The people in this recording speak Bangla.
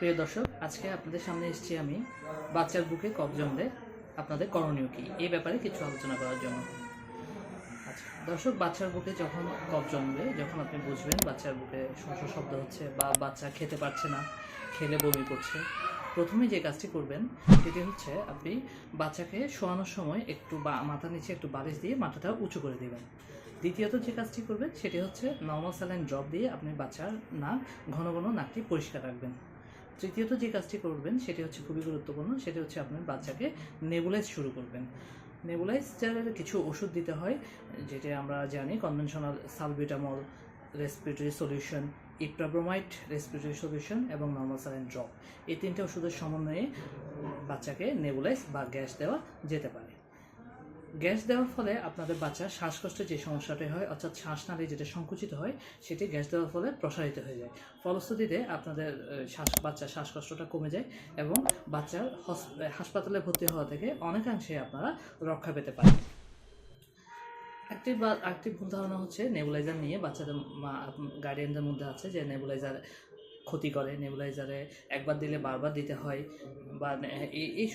প্রিয় দর্শক, আজকে আপনাদের সামনে এসেছি আমি বাচ্চার বুকে কফ জমলে আপনাদের করণীয় কী? এই ব্যাপারে কিছু আলোচনা করার জন্য। আচ্ছা দর্শক, বাচ্চার বুকে যখন কফ জমবে যখন আপনি বুঝবেন বাচ্চার বুকে শস্য শব্দ হচ্ছে বা বাচ্চা খেতে পারছে না, খেলে বমি করছে, প্রথমে যে কাজটি করবেন, সেটি হচ্ছে আপনি বাচ্চাকে শোয়ানোর সময় একটু বা মাথার নিচে একটু বালিশ দিয়ে মাথাটা উঁচু করে দেবেন। দ্বিতীয়ত যে কাজটি করবেন, সেটি হচ্ছে নর্মাল স্যালাইন ড্রপ দিয়ে আপনি বাচ্চার নাক, ঘন ঘন নাকটি পরিষ্কার রাখবেন। তৃতীয়ত যে কাজটি করবেন, সেটি হচ্ছে খুবই গুরুত্বপূর্ণ, সেটি হচ্ছে আপনার বাচ্চাকে নেবুলাইজ শুরু করবেন। নেবুলাইজারের কিছু ওষুধ দিতে হয়, যেটা আমরা জানি conventional salbutamol respiratory solution ipratropium respiratory solution এবং নর্মাল স্যালাইন ড্রপ এই তিনটে ওষুধের সমন্বয়ে বাচ্চাকে নেবুলাইজ বা গ্যাস দেওয়া যেতে পারে। গ্যাস দেওয়ার ফলে আপনাদের বাচ্চার শ্বাসকষ্টের যে সমস্যাটি হয়, অর্থাৎ শ্বাসনালী যেটা সংকুচিত হয়, সেটি গ্যাস দেওয়ার ফলে প্রসারিত হয়ে যায়। ফলশ্রুতিতে আপনাদের শ্বাস বাচ্চার শ্বাসকষ্টটা কমে যায় এবং বাচ্চার হাসপাতালে ভর্তি হওয়া থেকে অনেকাংশে আপনারা রক্ষা পেতে পারেন। একটি বা একটি ভুল ধারণা হচ্ছে নেবুলাইজার নিয়ে বাচ্চাদের গার্ডিয়ানদের মধ্যে আছে যে নেবুলাইজার ক্ষতি করে, নেবুলাইজারে একবার দিলে বারবার দিতে হয় বা এই